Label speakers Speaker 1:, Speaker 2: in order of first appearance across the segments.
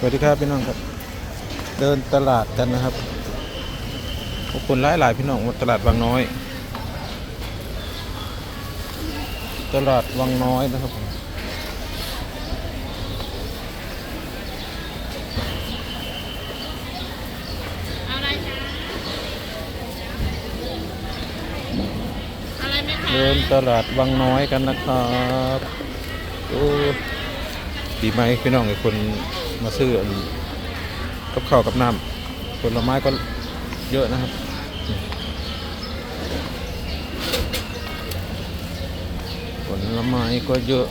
Speaker 1: สวัสดีครับพี่น้องครับ เดินตลาดกันนะครับขอบคุณหลายหลายพี่น้องตลาดวังน้อย ตลาดวังน้อยนะครับผม
Speaker 2: อะไรคะอะไรไหมคะ
Speaker 1: เดินตลาดวังน้อยกันนะครับ โอ้ดีไหมพี่น้องไอ้คน มาซื้ออันกับข้าวกับน้ำผลไม้ก็เยอะนะครับผลไม้ก็เยอะ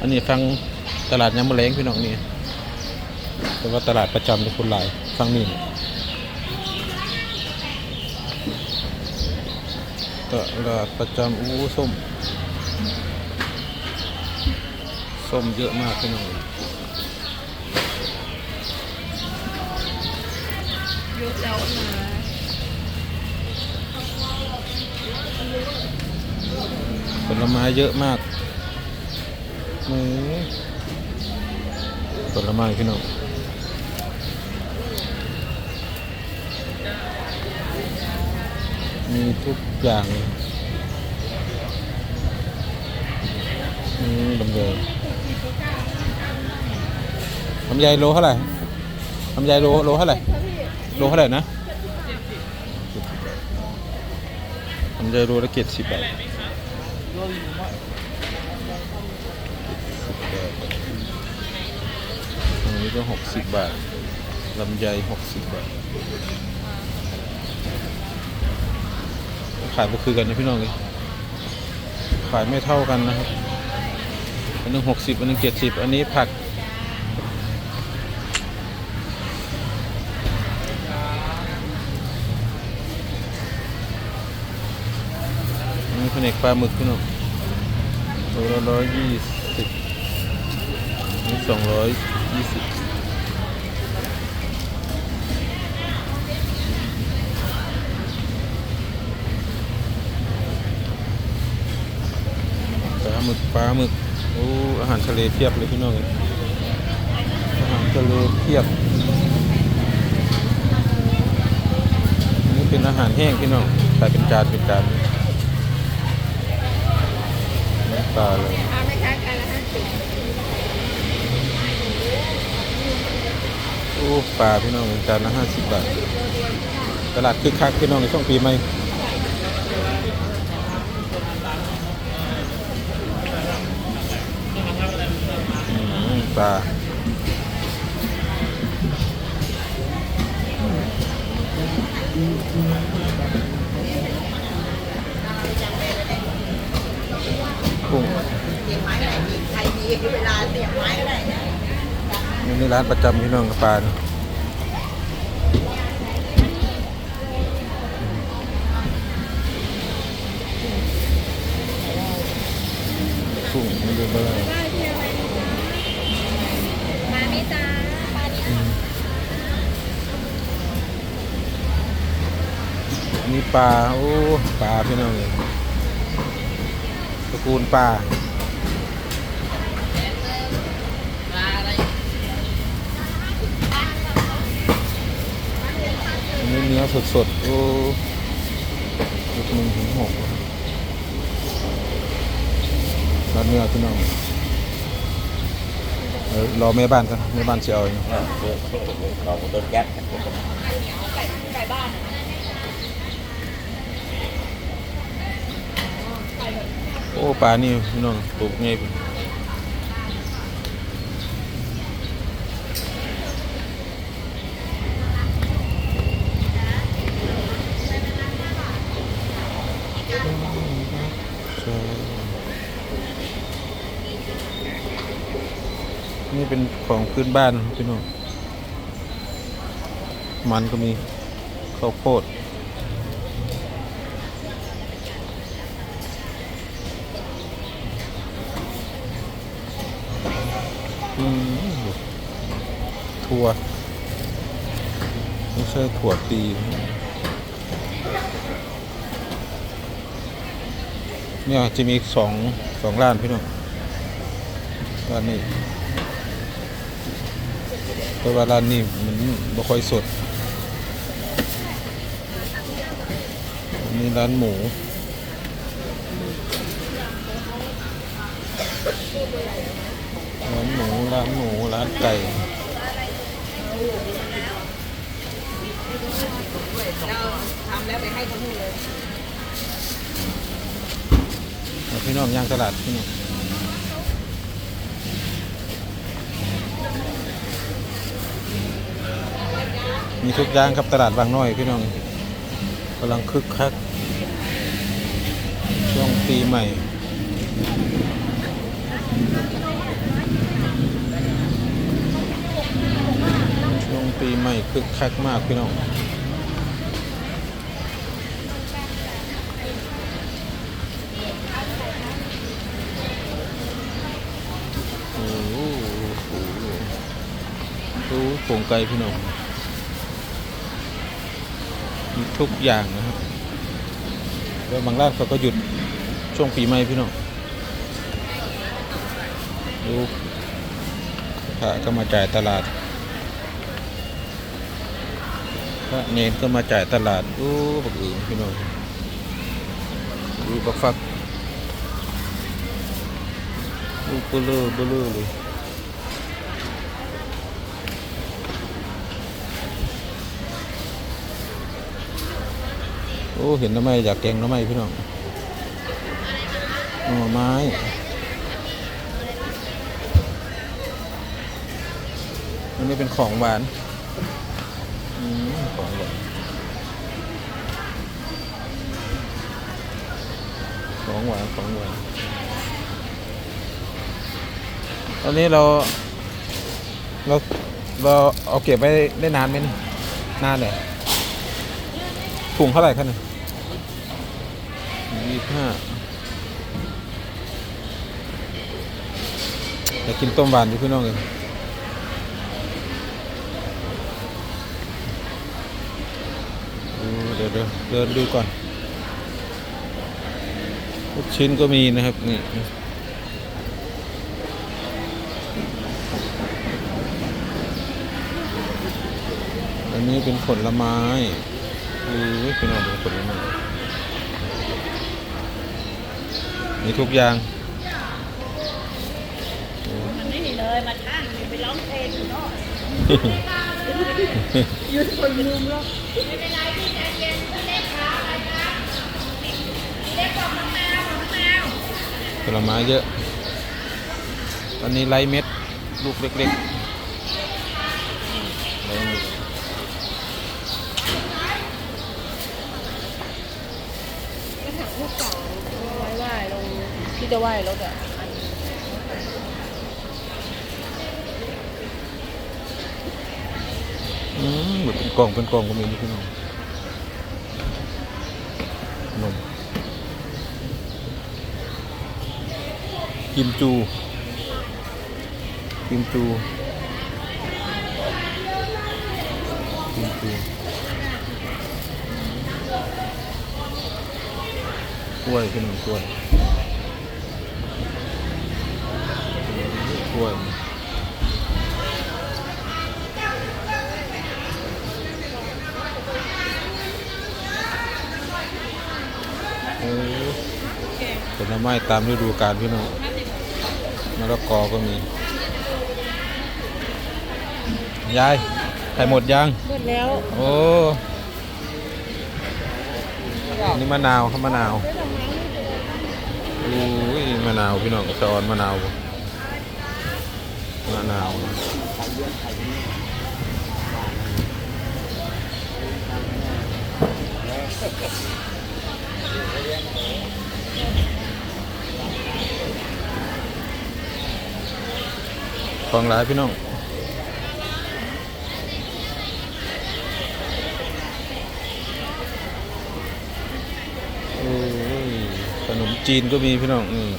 Speaker 1: อันนี้ฟังตลาดยามมะแรงพี่น้องนี่แต่ว่าตลาดประจำเป็นคนหลายฟังนี่ ตลาดประจำอู้ส้ม ส้มเยอะมากพี่น้อง
Speaker 2: ยุบแล้วนะ
Speaker 1: ผลไม้เยอะมากนี่ผลไม้พี่น้อง มีทุกอย่างนี่ลำไยลำไยโลเท่าไหร่ลำไยโลโลเท่าไหร่โลเท่าไหร่นะลำไยโลละเจ็ดสิบบาทอันนี้ก็หกสิบบาทลำไยหกสิบบาท ขายก็คือกันนะพี่น้องเลยขายไม่เท่ากันนะครับ อันหนึงหกสิบอันหนึงเจ็ดสิบอันนี้ผัก อันนี้แผนกปลาหมึกพี่น้องตัวละร้อยยี่สิบนี่สองร้อยยี่สิบ หมึกปลาหมึกโอ้อาหารทะเลเพียบเลยพี่น้องอาหารทะเลเพียบนี่เป็นอาหารแห้งพี่น้องใส่เป็นจานเป็นจานปลาเลยโอ้ปลาพี่น้องจานละห้าสิบบาทตลาดคึกคักพี่น้องในช่วงปีใหม่ อืมปลากุ้ง
Speaker 2: ใครดีเวลาเสียบไม้ก็ได้นะ
Speaker 1: นี่นี่ร้านประจำพี่น้องกับปานกุ้งไม่ดูเบอร์
Speaker 2: ปลา
Speaker 1: โอ้ปลาพี่น้องเลยตระกูลปลานี่เนื้อสดๆ โอ้ลูกหนึ่งถึงหกร้านเนื้อพี่น้องเออรอแม่บ้านกันแม่บ้านเสียเอาเอง
Speaker 3: còn một đơn gác
Speaker 2: ไก่บ้าน
Speaker 1: อ้ปลานี่พี่น้องตัวไงนี่เป็นของพื้นบ้านพี่น้องมันก็มีข้าวโพด ถั่วไม่ใช่ถั่วตีเนี่ยจะมีสองสองร้านพี่น้องร้านนี้แต่ว่าร้านนี้มันบ่ค่อยสดนนี้ร้านหมู ร้านหมูร้านหมูร้านไก่
Speaker 2: ทำแล้วไปให้เขาหมดเลย
Speaker 1: พี่น้องย่างตลาดพี่น้องมีทุกอย่างครับตลาดบางน้อยพี่น้องกำลังคึกคัก ช่วงปีใหม่ ช่ว งปีใหม่คึกคักมากพี่น้องโอ้โหโอ้โหดูโป่งไก่พี่น้องมีทุกอย่างนะครับแล้วบางร้านเขาก็หยุดช่วงปีใหม่พี่น้องดูพระก็มาจ่ายตลาด พระเนนก็มาจ่ายตลาดดูบักอื่นพี่น้องดูบักฟักลูเบลอเบลอเลยโอ้เห็นน้ำไม้อยากแกงน้ำไม้พี่น้องหน่อไม้อันนี้เป็นของหวาน ของหวานของหวานของหวานตอนนี้เรา เราเราเอาเก็บไว้ได้นานไหมนี่นานเลยถุงเท่าไหร่คะเนี่ยยี่ห้าอยากกินต้มหวานอยู่พี่น้องเลยดู เดี๋ยวเดี๋ยวเดินดูก่อนลูกชิ้นก็มีนะครับนี่อันนี้เป็นผลไม้อือเป็นอะไรเป็นผลไม้มีทุกอย่าง
Speaker 2: มันไม่มีเลยมาท่านไปร้องเพลงอยู่เนาะยืนคนลืมแล้ว
Speaker 1: ผ ลไม้เยอะอันนี้ไรเม็ด ลูกเล็กๆไรเม็ด
Speaker 2: ก็ถามลูกสาวไหว้ไหว้ลงที่จะไหว้รถอะ
Speaker 1: อืมแบบเป็นกล่องเป็นกล่องก็มีนี่พี่น้องขนม กิมจูกิมจูกิมจูกล้วยพี่น้องกล้วยกล้วยผลไม้ตามฤดูกาลพี่น้อง มะละกอก็มี ยายไข่หมดยัง
Speaker 2: หมดแล้ว
Speaker 1: โอ้นี่มะนาวครับมะนาวโอ้ยมะนาวพี่น้องสะออนมะนาวมะนาว ของหลายพี่น้องอขนมจีนก็มีพี่น้องอืม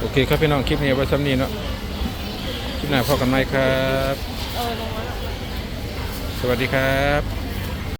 Speaker 1: โอเคครับพี่น้องคลิปนี้เอาไว้ซ้ำนี้เนาะคลิปหน้าพ่อกันไหมครับ สวัสดีครับ